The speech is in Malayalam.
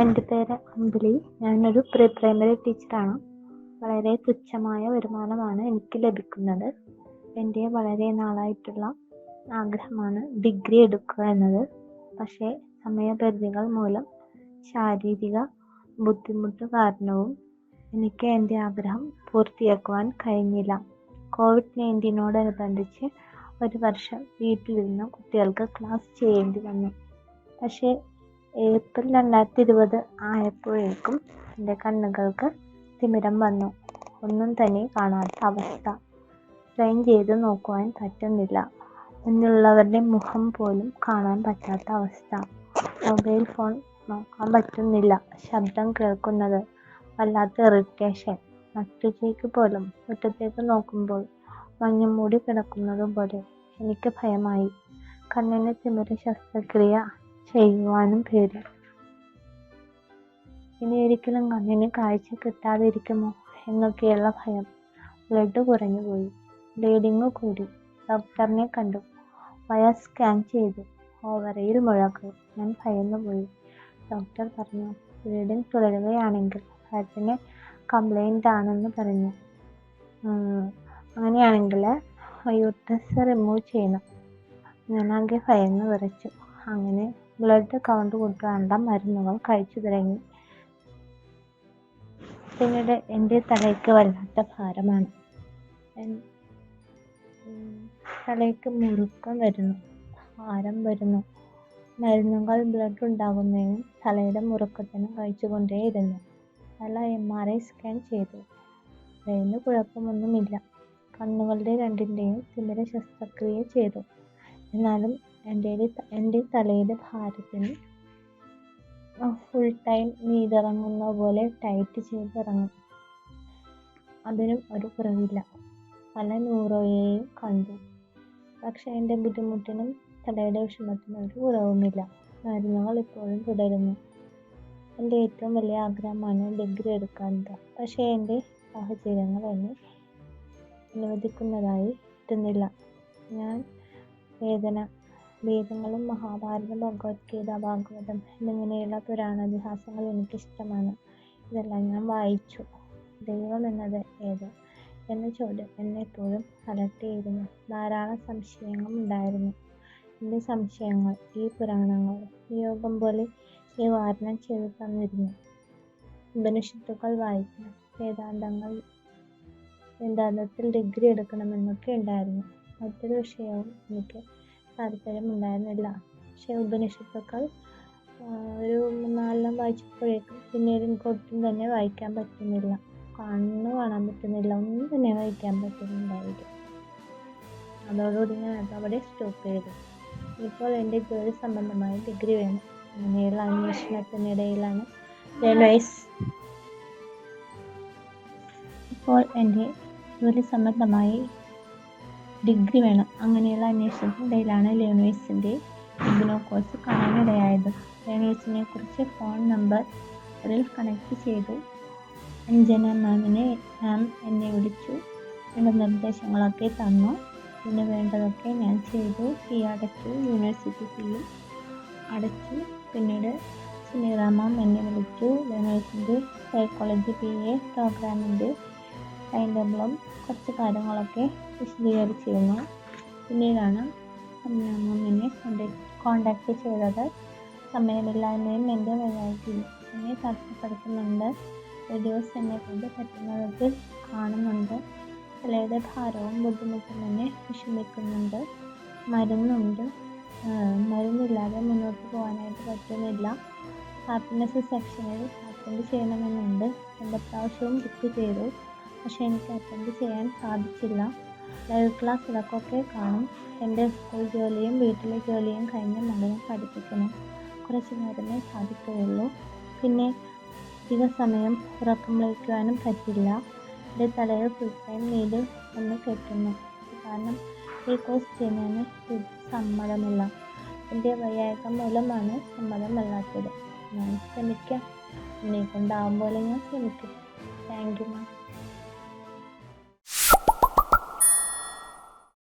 എന്റെ പേര് അമ്പിളി. ഞാനൊരു പ്രീ പ്രൈമറി ടീച്ചറാണ്. വളരെ തുച്ഛമായ വരുമാനമാണ് എനിക്ക് ലഭിക്കുന്നത്. എന്റെ വളരെ നാളായിട്ടുള്ള ആഗ്രഹമാണ് ഡിഗ്രി എടുക്കുക എന്നത്. പക്ഷേ സമയപരിധികൾ മൂലം ശാരീരിക ബുദ്ധിമുട്ട് കാരണവും എനിക്ക് എന്റെ ആഗ്രഹം പൂർത്തിയാക്കുവാൻ കഴിഞ്ഞില്ല. കോവിഡ് നയന്റീനോടനുബന്ധിച്ച് ഒരു വർഷം വീട്ടിലിരുന്ന് കുട്ടികൾക്ക് ക്ലാസ് ചെയ്യേണ്ടി വന്നു. പക്ഷേ ഏപ്രിൽ രണ്ടായിരത്തി ഇരുപത് ആയപ്പോഴേക്കും എന്റെ കണ്ണുകൾക്ക് തിമിരം വന്നു. ഒന്നും തന്നെ കാണാത്ത അവസ്ഥ. സ്ട്രെയിൻ ചെയ്ത് നോക്കുവാൻ പറ്റുന്നില്ല. മുന്നിലുള്ളവരുടെ മുഖം പോലും കാണാൻ പറ്റാത്ത അവസ്ഥ. മൊബൈൽ ഫോൺ നോക്കാൻ പറ്റുന്നില്ല. ശബ്ദം കേൾക്കുന്നത് വല്ലാത്ത ഇറിറ്റേഷൻ. നട്ടുച്ചയ്ക്ക് പോലും മുറ്റത്തേക്ക് നോക്കുമ്പോൾ മഞ്ഞ മൂടി കിടക്കുന്നത് പോലെ എനിക്ക് ഭയമായി. കണ്ണിന് തിമിര ശസ്ത്രക്രിയ ചെയ്യുവാനും പേര് ഇനി ഒരിക്കലും കണ്ണിന് കാഴ്ച കിട്ടാതിരിക്കുമോ എന്നൊക്കെയുള്ള ഭയം. ബ്ലഡ് കുറഞ്ഞു പോയി. ബ്ലീഡിങ് കൂടി. ഡോക്ടറിനെ കണ്ടു. വയർ സ്കാൻ ചെയ്തു. ഓവറയിൽ മുഴക്ക്. ഞാൻ ഭയന്നു പോയി. ഡോക്ടർ പറഞ്ഞു ബ്ലീഡിങ് തുടരുകയാണെങ്കിൽ ഹാർട്ടിന് കംപ്ലൈന്റ് ആണെന്ന് പറഞ്ഞു. അങ്ങനെയാണെങ്കിൽ യൂട്രസ് റിമൂവ് ചെയ്യണം. ഞാനാകെ ഭയന്ന് വിറച്ചു. അങ്ങനെ ബ്ലഡ് കൗണ്ട് കൂട്ടാനുള്ള മരുന്നുകൾ കഴിച്ചു തുടങ്ങി. പിന്നീട് എന്റെ തലയ്ക്ക് വല്ലാത്ത ഭാരമാണ്. തലയ്ക്ക് മുറുക്കം വരുന്നു ഭാരം വരുന്നു. മരുന്നുകൾ ബ്ലഡ് ഉണ്ടാകുന്നതിനും തലയുടെ മുറുക്കത്തിനും കഴിച്ചുകൊണ്ടേയിരുന്നു. തല എം ആർ ഐ സ്കാൻ ചെയ്തു. ബ്രെയിന് കുഴപ്പമൊന്നുമില്ല. കണ്ണുകളുടെ രണ്ടിന്റെയും തിമിര ശസ്ത്രക്രിയ ചെയ്തു. എന്നാലും എന്റെ എന്റെ തലയുടെ ഭാരത്തിന് ഫുൾ ടൈം നീതിറങ്ങുന്ന പോലെ ടൈറ്റ് ചെയ്ത് ഇറങ്ങും അതിനും ഒരു കുറവില്ല. പല ന്യൂറോയെയും കണ്ടു. പക്ഷേ എന്റെ ബുദ്ധിമുട്ടിനും തലയുടെ വിഷമത്തിനും ഒരു കുറവുമില്ല. മരുന്നുകൾ ഇപ്പോഴും തുടരുന്നു. എന്റെ ഏറ്റവും വലിയ ആഗ്രഹമാണ് ഡിഗ്രി എടുക്കുന്നത് പക്ഷേ എന്റെ സാഹചര്യങ്ങൾ എന്നെ അനുവദിക്കുന്നതായി എത്തുന്നില്ല ഞാൻ വേദന വേദങ്ങളും മഹാഭാരതം ഭഗവത്ഗീത ഭാഗവതം എന്നിങ്ങനെയുള്ള പുരാണാതിഹാസങ്ങൾ എനിക്കിഷ്ടമാണ്. ഇതെല്ലാം ഞാൻ വായിച്ചു. ദൈവം എന്നത് ഏത്? എന്ന ചോദ്യം എന്നെ എപ്പോഴും അലട്ടിയിരുന്നു ധാരാളം സംശയങ്ങൾ ഉണ്ടായിരുന്നു. എന്റെ സംശയങ്ങൾ ഈ പുരാണങ്ങൾ യോഗം പോലെ നിവാരണം ചെയ്തു തന്നിരുന്നു. ഉപനിഷത്തുക്കൾ വായിക്കണം വേദാന്തങ്ങൾ വേദാന്തത്തിൽ ഡിഗ്രി എടുക്കണമെന്നൊക്കെ ഉണ്ടായിരുന്നു. മറ്റൊരു വിഷയവും എനിക്ക് താല്പര്യമുണ്ടായിരുന്നില്ല പക്ഷേ ഉപനിഷത്തുക്കൾ ഒരു മൂന്നാലെണ്ണം വായിച്ചപ്പോഴേക്കും പിന്നീട് എനിക്ക് ഒട്ടും തന്നെ വായിക്കാൻ പറ്റുന്നില്ല. കണ്ണ് കാണാൻ പറ്റുന്നില്ല. ഒന്നും തന്നെ വായിക്കാൻ പറ്റുന്നുണ്ടായിരുന്നു അതോടുകൂടി ഞാൻ അവിടെ സ്റ്റോപ്പ് ചെയ്തു. ഇപ്പോൾ എന്റെ ജോലി സംബന്ധമായ ഡിഗ്രി വേണം. അങ്ങനെയുള്ള അന്വേഷണത്തിനിടയിലാണ് റെയിൽവേസ് ഇപ്പോൾ എന്റെ ജോലി സംബന്ധമായി ഡിഗ്രി വേണം. അങ്ങനെയുള്ള അന്വേഷണത്തിനിടയിലാണ് ലിയോണേഴ്സിന്റെ ഇഗ്നോ കോഴ്സ് കാണാനിടയായത്. ലിയോണേഴ്സിനെ കുറിച്ച് ഫോൺ നമ്പറിൽ കണക്ട് ചെയ്തു. അഞ്ജന മാമിനെ മാം എന്നെ വിളിച്ചു. എന്റെ നിർദ്ദേശങ്ങളൊക്കെ തന്നു. പിന്നെ വേണ്ടതൊക്കെ ഞാൻ ചെയ്തു. ഫീ അടച്ചു. യൂണിവേഴ്സിറ്റി ഫീയും അടച്ചു. പിന്നീട് സുനീറ മാം എന്നെ വിളിച്ചു. ലേണേഴ്സിന്റെ സൈക്കോളജി പി എ പ്രോഗ്രാമിന്റെ ടൈം ടേബിളും കുറച്ച് കാര്യങ്ങളൊക്കെ വിശദീകരിച്ചിരുന്നു. പിന്നീടാണ് അമ്മിനെ കോണ്ടാക്ട് ചെയ്തത്. സമയമില്ലായ്മയും എന്റെ വൈകാരികയും എന്നെ തടസ്സപ്പെടുത്തുന്നുണ്ട്. ദിവസം എന്നെ കൊണ്ട് പറ്റുന്ന വിധത്തിൽ കാണുന്നുണ്ട്. തലയുടെ ഭാരവും ബുദ്ധിമുട്ടും എന്നെ വിഷമിക്കുന്നുണ്ട്. മരുന്നുണ്ട്. മരുന്നില്ലാതെ മുന്നോട്ട് പോകാനായിട്ട് പറ്റുന്നില്ല. ഹാപ്പിനെസ് സെക്ഷനിൽ അറ്റൻഡ് ചെയ്യണമെന്നുണ്ട്. രണ്ട് പ്രാവശ്യവും ബുക്ക് ചെയ്തു. പക്ഷേ എനിക്ക് അറ്റൻഡ് ചെയ്യാൻ സാധിച്ചില്ല. ലൈവ് ക്ലാസ് ഇതൊക്കെ കാണും. എന്റെ സ്കൂൾ ജോലിയും വീട്ടിലെ ജോലിയും കഴിഞ്ഞ് മകനെ പഠിപ്പിക്കണം. കുറച്ച് നേരമേ സാധിക്കുകയുള്ളൂ. പിന്നെ അധിക സമയം ഉറക്കം വയ്ക്കുവാനും പറ്റില്ല. എന്റെ തലയിൽ ഫുൾ ടൈം നീൽ ഒന്ന് കെട്ടുന്നു. കാരണം ഈ കോഴ്സ് ചെയ്യുന്നതിന് സമ്മതമില്ല. എന്റെ വയ്യായ്ക മൂലമാണ് സമ്മതമല്ലാത്തത്. ഞാൻ ശ്രമിക്കാം. എന്നെ കൊണ്ടാവും പോലെ ഞാൻ ശ്രമിക്കും. Thank you ma'am